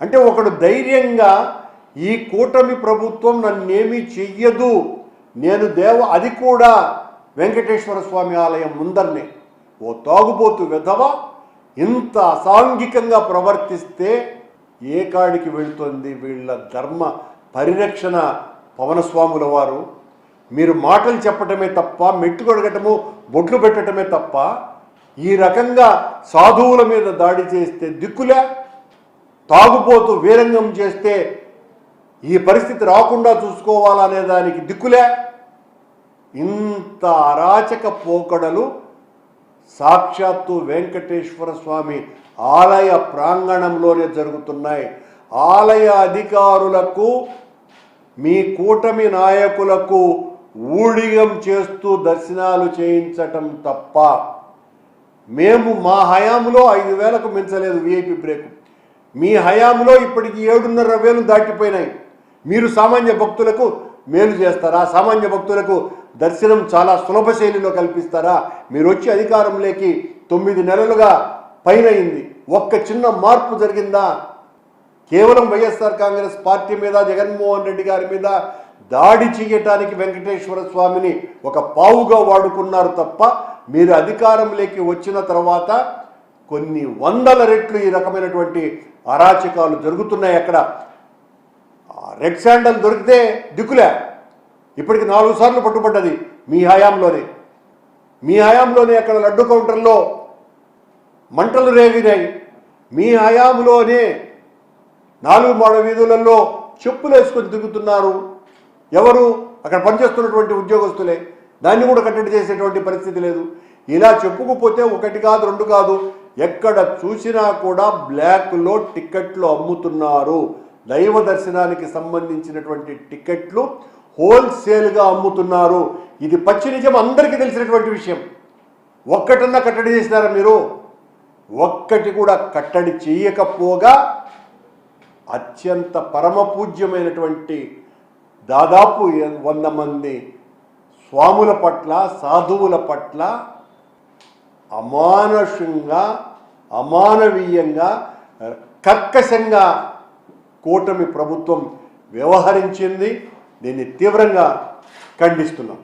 అంటే ఒకడు ధైర్యంగా ఈ కూటమి ప్రభుత్వం నన్నేమీ చెయ్యదు నేను దేవ అది కూడా వెంకటేశ్వర స్వామి ఆలయం ముందరనే. ఓ తాగుబోతు విధవ ఇంత అసాంఘికంగా ప్రవర్తిస్తే ఏ కాడికి వెళుతుంది వీళ్ళ ధర్మ పరిరక్షణ పవనస్వాముల వారు? మీరు మాటలు చెప్పటమే తప్ప మెట్టు కొడగటము బొట్లు పెట్టడమే తప్ప ఈ రకంగా సాధువుల మీద దాడి చేస్తే దిక్కులే? తాగుపోతూ వీరంగం చేస్తే ఈ పరిస్థితి రాకుండా చూసుకోవాలనే దానికి దిక్కులే. ఇంత అరాచక పోకడలు సాక్షాత్తు వెంకటేశ్వర స్వామి ఆలయ ప్రాంగణంలోనే జరుగుతున్నాయి. ఆలయ అధికారులకు మీ కూటమి నాయకులకు ఊడిగం చేస్తూ దర్శనాలు చేయించటం తప్ప మేము మా హయాంలో ఐదు వేలకు మించలేదు విఐపి బ్రేక్. మీ హయాంలో ఇప్పటికి ఏడున్నర వేలు దాటిపోయినాయి. మీరు సామాన్య భక్తులకు మేలు చేస్తారా? సామాన్య భక్తులకు దర్శనం చాలా సులభ శైలిలో కల్పిస్తారా? మీరు వచ్చి అధికారంలోకి తొమ్మిది నెలలుగా పైనయింది. ఒక్క చిన్న మార్పు జరిగిందా? కేవలం వైఎస్ఆర్ కాంగ్రెస్ పార్టీ మీద జగన్మోహన్ రెడ్డి గారి మీద దాడి చేయటానికి వెంకటేశ్వర స్వామిని ఒక పావుగా వాడుకున్నారు తప్ప మీరు అధికారంలోకి వచ్చిన తర్వాత కొన్ని వందల రెట్లు ఈ రకమైనటువంటి అరాచకాలు జరుగుతున్నాయి అక్కడ. రెడ్ శాండల్ దొరికితే దిక్కులే. ఇప్పటికి నాలుగు సార్లు పట్టుబడ్డది మీ హయాంలోనే. మీ హయాంలోనే అక్కడ లడ్డు కౌంటర్లో మంటలు రేగినాయి. మీ హయాంలోనే నాలుగు మాడ వీధులలో చెప్పులు వేసుకొని తిరుగుతున్నారు. ఎవరు? అక్కడ పనిచేస్తున్నటువంటి ఉద్యోగస్తులే. దాన్ని కూడా కట్టడి చేసేటువంటి పరిస్థితి లేదు. ఇలా చెప్పుకుపోతే ఒకటి కాదు రెండు కాదు. ఎక్కడ చూసినా కూడా బ్లాక్లో టికెట్లు అమ్ముతున్నారు. దైవ దర్శనానికి సంబంధించినటువంటి టికెట్లు హోల్సేల్గా అమ్ముతున్నారు. ఇది పచ్చి నిజం అందరికీ తెలిసినటువంటి విషయం. ఒక్కటన్నా కట్టడి చేసినారా మీరు? ఒక్కటి కూడా కట్టడి చేయకపోగా అత్యంత పరమ పూజ్యమైనటువంటి దాదాపు వంద మంది స్వాముల పట్ల సాధువుల పట్ల అమానుషంగా అమానవీయంగా కర్కశంగా కూటమి ప్రభుత్వం వ్యవహరించింది. దీన్ని తీవ్రంగా ఖండిస్తున్నాం.